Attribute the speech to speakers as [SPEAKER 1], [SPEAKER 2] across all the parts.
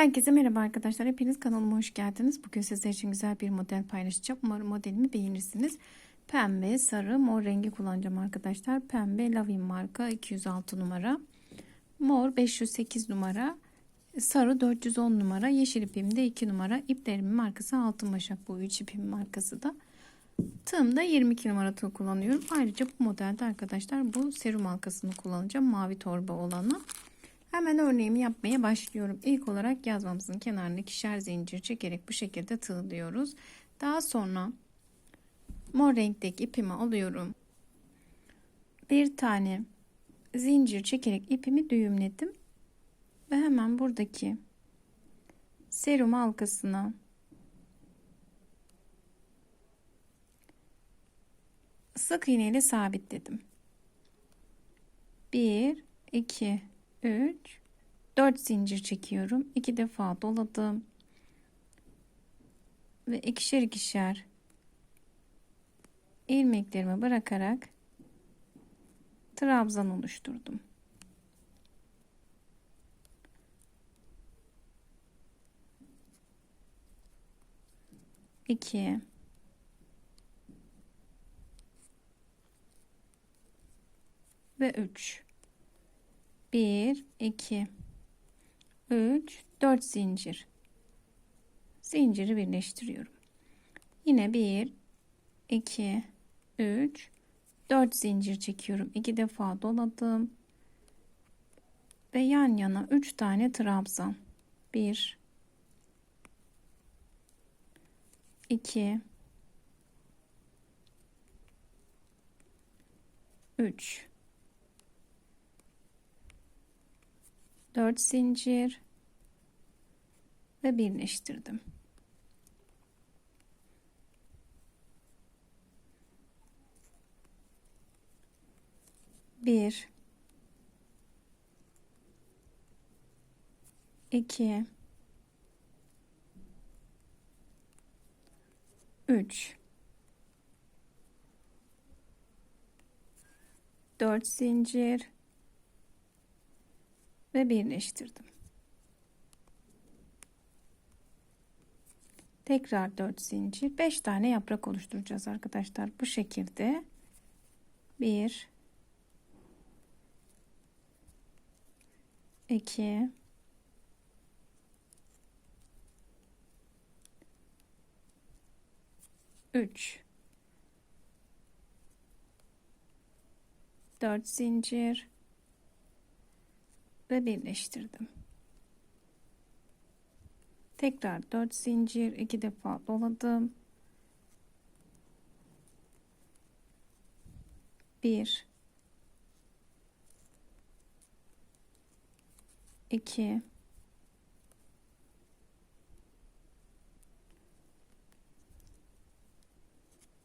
[SPEAKER 1] Herkese merhaba arkadaşlar. Hepiniz kanalıma hoş geldiniz. Bugün sizler için güzel bir model paylaşacağım. Umarım modelimi beğenirsiniz. Pembe, sarı, mor rengi kullanacağım arkadaşlar. Pembe Lavin marka 206 numara. Mor 508 numara. Sarı 410 numara. Yeşil ipim de 2 numara. İplerimin markası Altın Başak. Bu 3 ipim markası da. Tığımda 22 numara tığ kullanıyorum. Ayrıca bu modelde arkadaşlar bu serum halkasını kullanacağım. Mavi torba olanı. Hemen örneğimi yapmaya başlıyorum. İlk olarak yazmamızın kenarına ikişer zincir çekerek bu şekilde tığlıyoruz. Daha sonra mor renkteki ipimi alıyorum. Bir tane zincir çekerek ipimi düğümledim. Ve hemen buradaki serum halkasına sık iğne ile sabitledim. 1 2 3 4 zincir çekiyorum. 2 defa doladım. Ve ikişer ikişer ilmeklerimi bırakarak trabzan oluşturdum. İki, ve üç. 1 2 3 4 zincir. Zinciri birleştiriyorum. Yine 1 2 3 4 zincir çekiyorum. 2 defa doladım. Ve yan yana 3 tane trabzan. 1 2 3 4 zincir. Ve birleştirdim. Bir, iki, üç, dört zincir ve birleştirdim. Tekrar 4 zincir, 5 tane yaprak oluşturacağız arkadaşlar. Bu şekilde. 1 2 3 4 zincir ve birleştirdim. Tekrar 4 zincir iki defa doladım. 1 2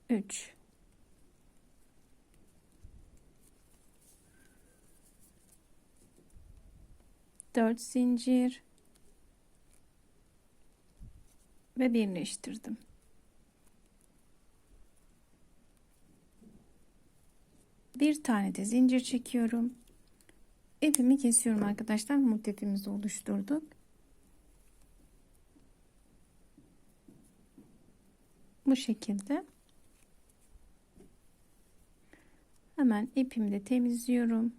[SPEAKER 1] 3 4 zincir ve birleştirdim. Bir tane de zincir çekiyorum. İpimi kesiyorum arkadaşlar. Motifimizi oluşturduk. Bu şekilde. Hemen ipimi de temizliyorum.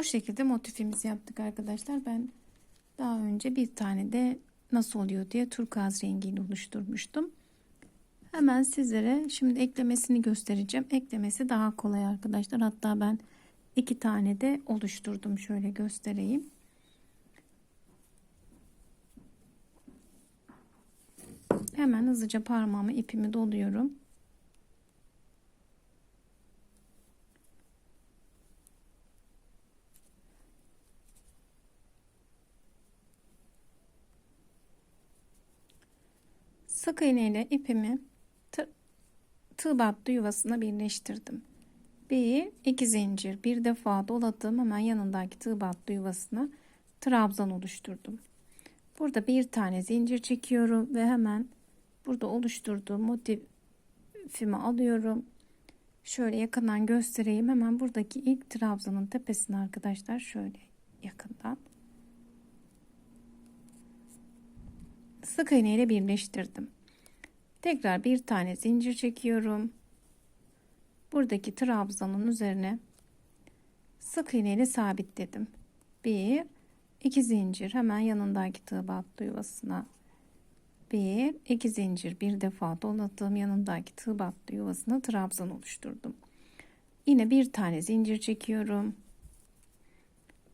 [SPEAKER 1] Bu şekilde motifimizi yaptık arkadaşlar. Ben daha önce bir tane de nasıl oluyor diye turkuaz rengiyle oluşturmuştum. Hemen sizlere şimdi eklemesini göstereceğim. Eklemesi daha kolay arkadaşlar. Hatta ben iki tane de oluşturdum. Şöyle göstereyim. Hemen hızlıca parmağımı ipimi doluyorum. Sık iğne ile ipimi tığ battı yuvasına birleştirdim. Bir, iki zincir bir defa doladım hemen yanındaki tığ battı yuvasına trabzan oluşturdum. Burada bir tane zincir çekiyorum ve hemen burada oluşturduğum motifimi alıyorum. Şöyle yakından göstereyim. Hemen buradaki ilk trabzanın tepesine arkadaşlar şöyle yakından sık iğne ile birleştirdim. Tekrar bir tane zincir çekiyorum. Buradaki trabzanın üzerine sık iğne ile sabitledim. Bir, iki zincir hemen yanındaki tığ battı yuvasına. Bir, iki zincir bir defa dolattığım yanındaki tığ battı yuvasına trabzan oluşturdum. Yine bir tane zincir çekiyorum.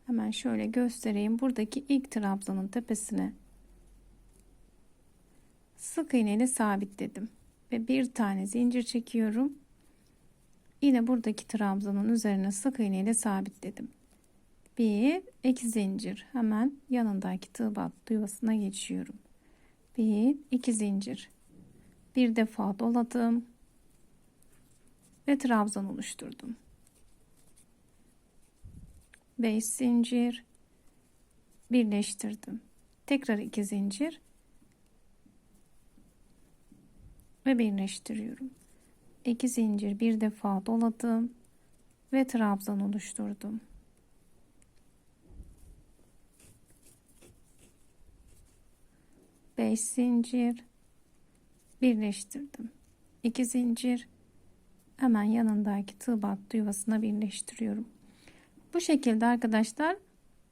[SPEAKER 1] Hemen şöyle göstereyim. Buradaki ilk trabzanın tepesine sık iğne ile sabitledim ve bir tane zincir çekiyorum. Yine buradaki trabzanın üzerine sık iğne ile sabitledim. Bir, iki zincir hemen yanındaki tığ battı yuvasına geçiyorum. Bir, iki zincir. Bir defa doladım ve trabzan oluşturdum. 5 zincir birleştirdim. Tekrar iki zincir ve birleştiriyorum. 2 zincir bir defa doladım ve trabzan oluşturdum. Beş zincir birleştirdim. 2 zincir hemen yanındaki tığ battı yuvasına birleştiriyorum. Bu şekilde arkadaşlar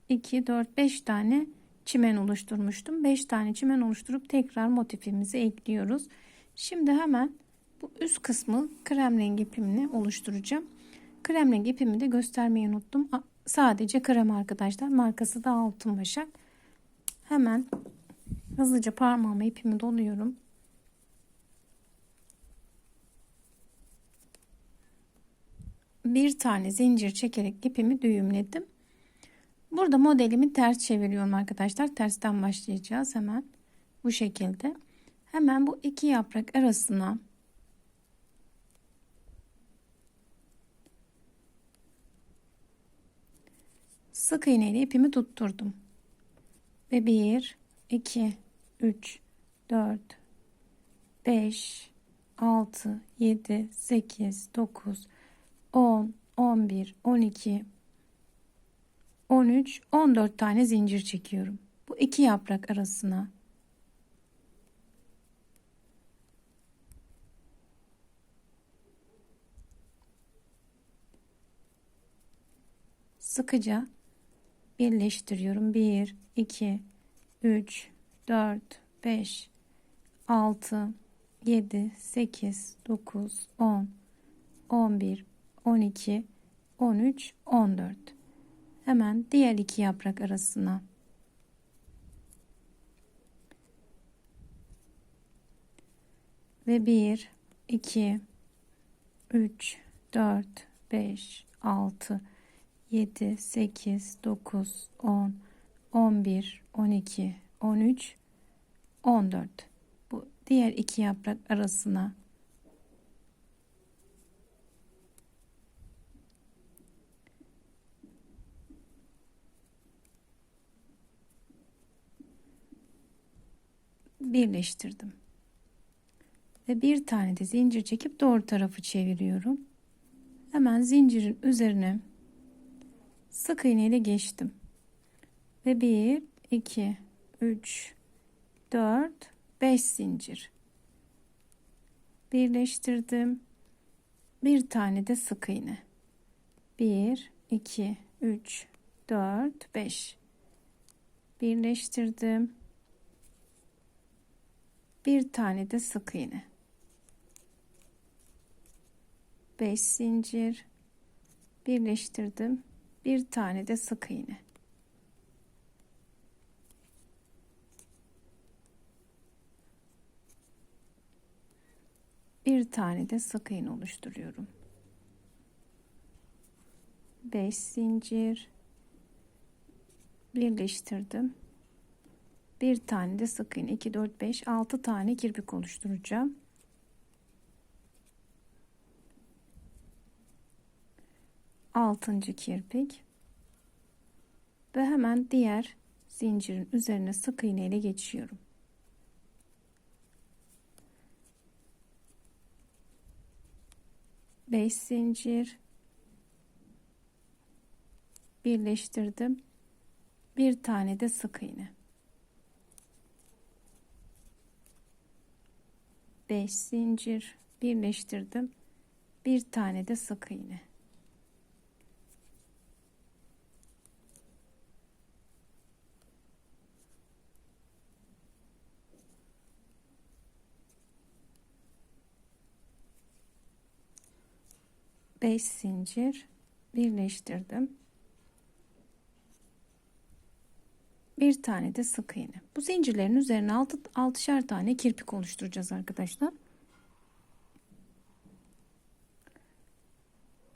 [SPEAKER 1] 2 4 5 tane çimen oluşturmuştum. 5 tane çimen oluşturup tekrar motifimizi ekliyoruz. Şimdi hemen bu üst kısmı krem rengi ipimle oluşturacağım. Krem rengi ipimi de göstermeyi unuttum. Sadece krem arkadaşlar. Markası da altın başak. Hemen hızlıca parmağıma ipimi doluyorum. Bir tane zincir çekerek ipimi düğümledim. Burada modelimi ters çeviriyorum arkadaşlar. Tersten başlayacağız hemen. Bu şekilde. Hemen bu iki yaprak arasına sık iğne ile ipimi tutturdum. Ve 1 2 3 4 5 6 7 8 9 10 11 12 13 14 tane zincir çekiyorum. Bu iki yaprak arasına sıkıca birleştiriyorum. 1, 2, 3, 4, 5, 6, 7, 8, 9, 10, 11, 12, 13, 14. Hemen diğer iki yaprak arasına ve 1, 2, 3, 4, 5, 6, 7, 8, 9, 10, 11, 12, 13, 14. Bu diğer iki yaprak arasına birleştirdim. Ve bir tane de zincir çekip doğru tarafı çeviriyorum. Hemen zincirin üzerine sık iğne ile geçtim. Ve 1 2 3 4 5 zincir birleştirdim. Bir tane de sık iğne. 1 2 3 4 5 birleştirdim. Bir tane de sık iğne. 5 zincir birleştirdim bir tane de sık iğne. Bir tane de sık iğne oluşturuyorum. 5 zincir. Birleştirdim. Bir tane de sık iğne. 2 4 5 6 tane kirpik oluşturacağım altıncı kirpik ve hemen diğer zincirin üzerine sık iğne ile geçiyorum. Beş zincir birleştirdim. Bir tane de sık iğne. 5 zincir birleştirdim. Bir tane de sık iğne. Beş zincir birleştirdim. Bir tane de sık iğne. Bu zincirlerin üzerine altı, altışar tane kirpik oluşturacağız arkadaşlar.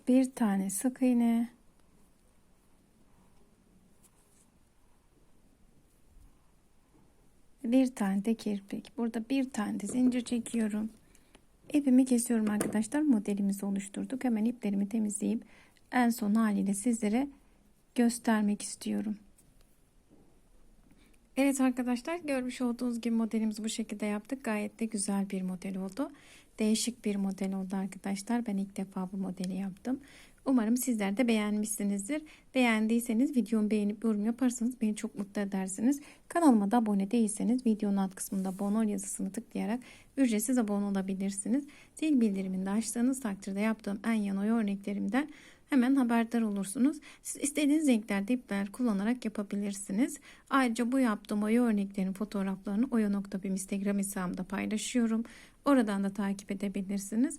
[SPEAKER 1] Bir tane sık iğne. Bir tane de kirpik. Burada bir tane de zincir çekiyorum. İpimi kesiyorum arkadaşlar. Modelimizi oluşturduk. Hemen iplerimi temizleyip en son haliyle sizlere göstermek istiyorum. Evet arkadaşlar görmüş olduğunuz gibi modelimizi bu şekilde yaptık. Gayet de güzel bir model oldu. Değişik bir model oldu arkadaşlar. Ben ilk defa bu modeli yaptım. Umarım sizler de beğenmişsinizdir. Beğendiyseniz videomu beğenip yorum yaparsanız beni çok mutlu edersiniz. Kanalıma da abone değilseniz videonun alt kısmında abone ol yazısını tıklayarak ücretsiz abone olabilirsiniz. Zil bildirimini de açtığınız takdirde yaptığım en yan oy örneklerimden hemen haberdar olursunuz. Siz istediğiniz renklerde ipler kullanarak yapabilirsiniz. Ayrıca bu yaptığım oya örneklerin fotoğraflarını oya.bim Instagram hesabımda paylaşıyorum. Oradan da takip edebilirsiniz.